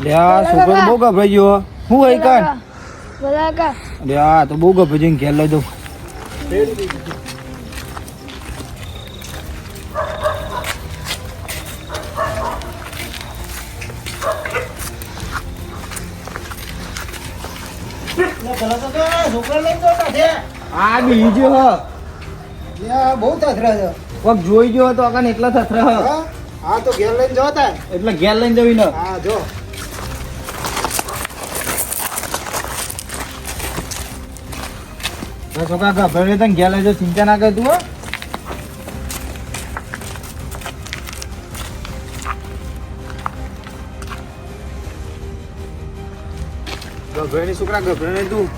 લ્યા છોકરો બહુ ગભરાઈ ગયો હું. હોય કાન બોલાકા લ્યા તો બહુ ગભરાઈ જઈને ઘેર લઈ દઉં આ બી ગયો હ યા બહુ થથરા છે. કોક જોઈ ગયો તો આકાને એટલા થથરા હા તો ઘેર લઈને જતા એટલે ઘેર લઈને જવી ને. હા જો. છોકરા ગભરે તને ઘેર લઈ જાઓ ચિંતા ના કર તું ગભરે છોકરા ગભરે તું.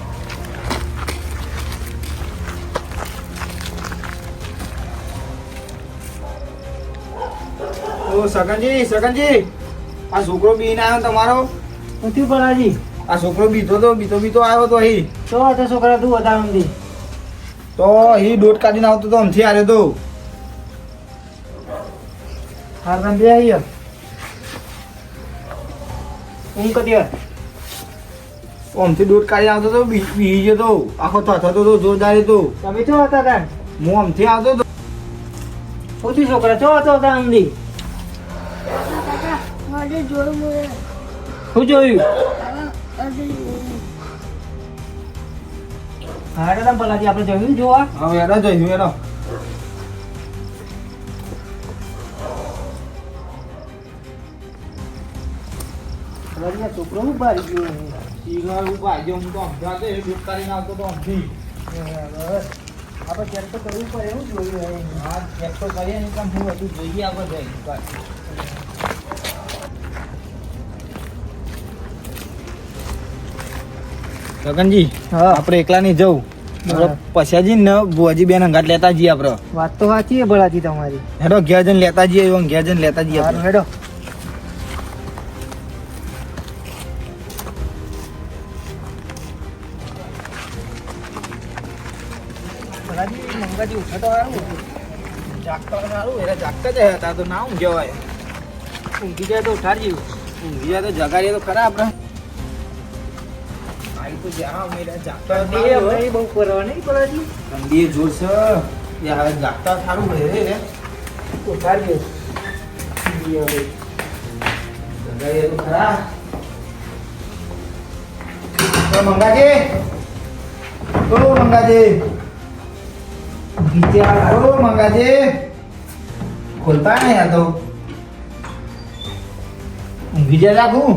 ઓ સગનજી સગનજી આ છોકરો બીને આવ્યો તમારો? નથી પડાજી આ છોકરો બીતો તો બીતો બીતો આવ્યો તો અહીં. તો હતો છોકરા તું હતા ઊંધી તો અહીં દોટ કાઢીને આવતો તો આમથી આવ્યો તો. હાર તમે બે આવી. ઊંઘ કદી આમથી દોટ કાઢી આવતો તો બી બી ગયો તો. આખો થતો તો જોરદાર તો તમે ચો હતા તાન હું આમથી આવતો તો. પૂછી છોકરા ચો હતો હતા કાકા મારે જોયું મોરે શું જોયું? હારે તમે પલાજી આપણે જોયું જોવા હવે એનો જોઈશું એનો. છોકરો બારી ગયો ઈગર ઊભા જો હું તો આવતો એ કાઢીને આવતો તો આમથી આપણે ચેક તો કરવું પડે એવું જોયું હા. ચેક તો કરીએ ને કામ હું બધું જોઈએ આગળ જઈ ગગનજી. આપણે એકલા નહીં જવું પછાજી ને બુઆજી બેન અંગાટ લેતા જઈએ આપણે. વાત તો સાચી છે ભલાજી તમારી. હેડો ઘેર જઈને લેતા જઈએ એવું ઘેર જઈને લેતા જઈએ હેડો. ભલાજી ઉઠા તો સારું જાગતા સારું એટલે જાગતા જ હતા તો ના ઊંઘ્યા હોય. ઊંઘી જાય તો ઉઠાડી ઊંઘી જાય તો જગાડીએ તો ખરા આપણે. એ જોર છે જાગતા સારું રહે રે ઉઠાડજો જગાડીએ તો ખરા. મંગાજી. ઓ મંગાજી. વિચાર ઓ મંગાજી. ખોલતા નહીં આ તો. ઊંઘી જાય રાખું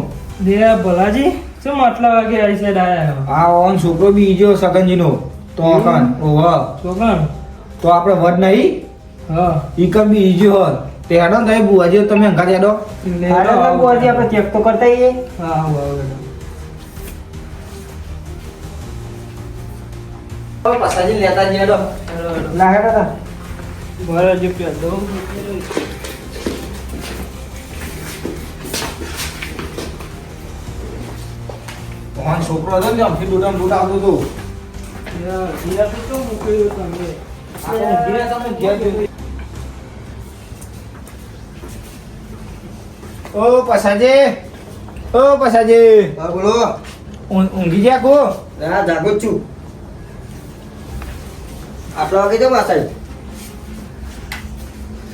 દે ભલાજી. શું આટલા વાગે આવી સાઈડ આયા આ ઓન છોકરો બી ઈજો સગનજીનો. તો? અકન ઓહ. છોકરા? તો આપણે વડ નહીં? હા. ઈ કમ બી ઈજો હોત તે હેડો ને તમે બુઆજી તમે અંગાત હેડો. હારે તો બુવાજી આપણે ચેક તો કરતા આવીએ હા હા પસાજી લેતા જ હેડો. ના હેડો તા. જે પેલો ઓન છોકરો હતો ને આમથી દૂડામ દૂડ આવતો હતો. ધીરા તો તમે તમે ઘેર ઓ પસાજે ઓ પસાજે હા બોલો. ઊંઘી ગયા કો? હા જાગો છું. આટલા વાગે જમા માસાઈ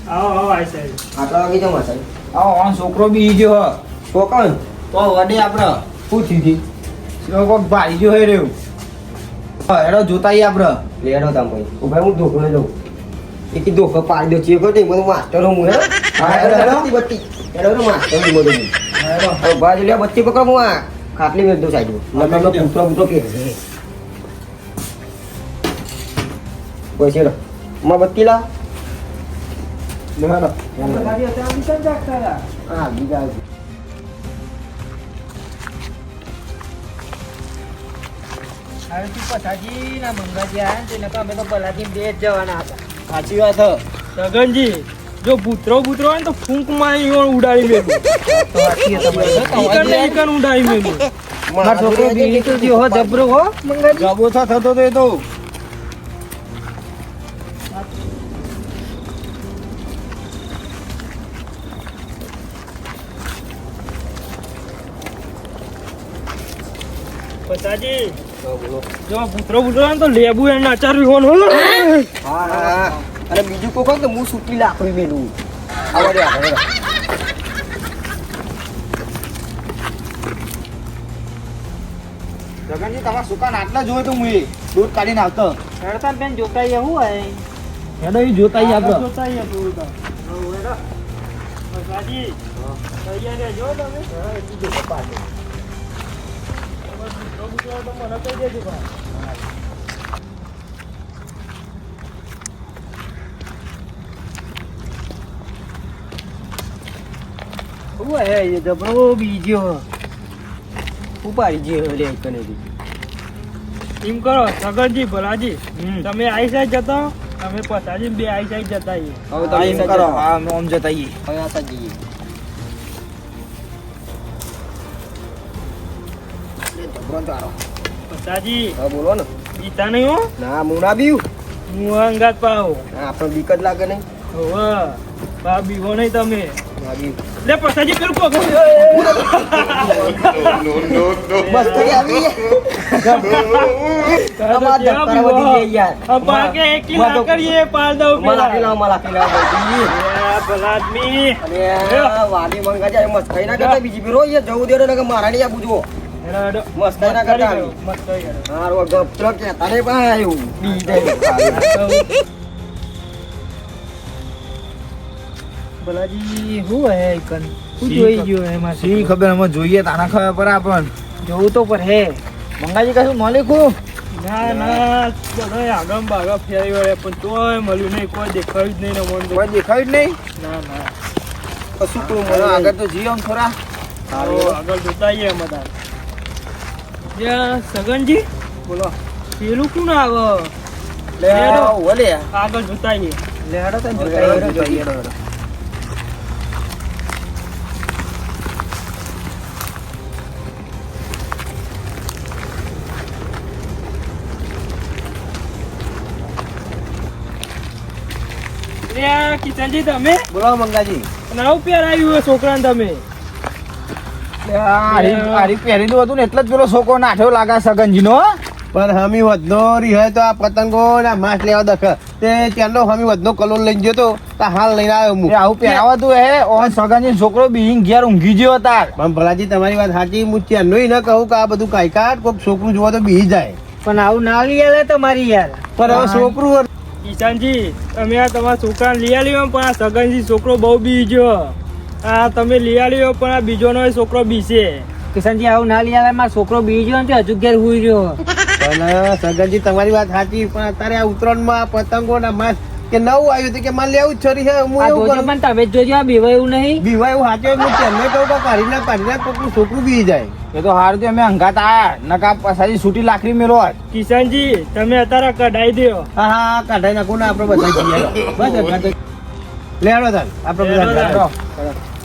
આવો આવો આઈ આટલા વાગે છોકરો બી ઈજો હો કોકણ તો વડે આપણે શું થયું હતી કોક ભાઈ જો હે રહ્યું. હેડો જોતા આઈએ આપણે. લેડો તામ ભાઈ. ઊભા હું ધોકો લઈ એ એક ધોકો પાડી દો ચેકો તે મને માસ્ટર હું હે. બત્તી બત્તી. હેડો માસ્ટર હું બધું. હેડો. હવે બાજુ બત્તી પકડ હું આ ખાટલી મેળ દો સાઈડ નકર તો પૂતરો પૂતરો કે કોઈ છે માં બત્તી લા હતા. હા બીજા હવે તું પછાજી ના મંગાજી આયા ને તેને અમે તો પલાજી બે જ જવાના હતા સાચી વાત સગનજી જો ભૂતરો ભૂતરો હોય ને તો ફૂંકમાં ઉડાડી મેલું તો સાચી હતા ભાઈ. ઈકણ ને ઈકણ ઉડાડી મેલું મારો છોકરો બીડી તો જ્યો હો જબરો હો મંગાજી જબો થતો તો એ તો પતાજી. જો ભૂતરો ભૂતરો તો અને બીજું કોઈ કહો તો હું સૂકી લાકડી મેલું આવા દે તમારા સુકાન આટલા જોવે તો હું દૂધ કાઢીને આવતો રડતા બેન જોતા આયા હું આય હેડો એ તો. હેડો. હોય હું જબરો બીજો ઉપાડી જે લે. એમ કરો સગરજી ભલાજી તમે આઈ સાઈડ જતા તમે પતાજી બે આઈ સાઈડ જતા હવે તમે કરો. હા આમ જતા આવીએ હવે આ જઈએ. જબરો તારો પતાજી હા બોલો ને બીતા નહીં હો ના હું ના બીવું હું અંગાત પાવ ના, આપણે બીક જ લાગે નહીં હવે બા બીવો નહીં તમે ના. લે પતાજી પેલું કોક બસ થઈ આવી અમાર કેવા વધી ગયા યાર. આ પાકે એકી માં કરીએ પાલ દઉં માલા પેલા. માલા પીલાવ ભલા આદમી. અને મંગા જાય મસ્ત ખાઈ ના કરતા બીજી બી રોઈએ જવું દે ને કે મારા ના આ ગપલો પણ ખબર અમે જોઈએ તાના ખબર પર આપણ જોવું તો પર હે મંગાજી કશું માલિકું ના ના બધાય આગમ બાગમ ફેરી વળે પણ તોય મળ્યું નહીં. કોઈ દેખાયું જ નહીં ને કોઈ દેખાયું જ નહીં? ના ના. કશું મળે આગળ તો જીવ ખરા આગળ જોતા આવીએ અમે તાર. ત્યાં સગનજી બોલો પેલું કોણ આવે લે હેડો. ઓલે આગળ જોતા આવીએ લેડો તને હેડો, જોતા હેડો, આવીએ. હેડો, હેડો. ત્યાં કિશનજી તમે બોલો મંગાજી નવું પહેરાયું હોય છોકરાને તમે હારી હારી પહેરેલું હતું ને એટલે જ પેલો છોકરો નાઠ્યો લાગે સગનજી નો પણ હમી વધનો રિહાય તો આ પતંગો ના માસ લેવા દખ. તે ત્યાંનો હમી વધનો કલોલ લઈને ગયો તો તો હાલ લઈને આવ્યો હું. આવું આવું પહેરાવાતું હે. ઓન સગનજી છોકરો બીંગ ઘેર ઊંઘી ગયો તાર. પણ ભલાજી તમારી વાત સાચી. હું ત્યાંનો ન કહું કે આ બધું કાયકાટ કોઈક છોકરું જોવા તો બી જાય. પણ આવું ના લઈ આવે તમારી યાર. પણ હવે છોકરું ઈશાનજી તમે આ તમારા છોકરા લઈ આવ્યો પણ આ સગનજી છોકરો બહુ બીજો આ તમે લઈ આલ્યો પણ આ બીજોનો છોકરો બીશે કિશનજી આવું ના લઈ આલે મારો છોકરો બીજો ને હજુ ઘેર હુઈ રહ્યો. પણ સગનજી તમારી વાત સાચી પણ અત્યારે આ ઉત્તરાયણમાં આ પતંગો ના માસ કે નવું આવ્યું હતું કે મારે લેવું જ છરી છે હું એવું કરું. પણ તમે જ જોજો આ બીવા એવું નહીં. બીવા એવું સાચું હું તમને કહું કે કાઢી ના કાઢી ના છોકરું બી જાય. એ તો હાર તો અમે અંગાત આયા નકા પછી છૂટી લાકડી મેળો કિશનજી તમે અત્યારે કઢાઈ દો હા હા કઢાઈ નાખું ને આપણે બધા જઈએ. બસ. એટલે તો- લે હેડો તાન આપણે બધા.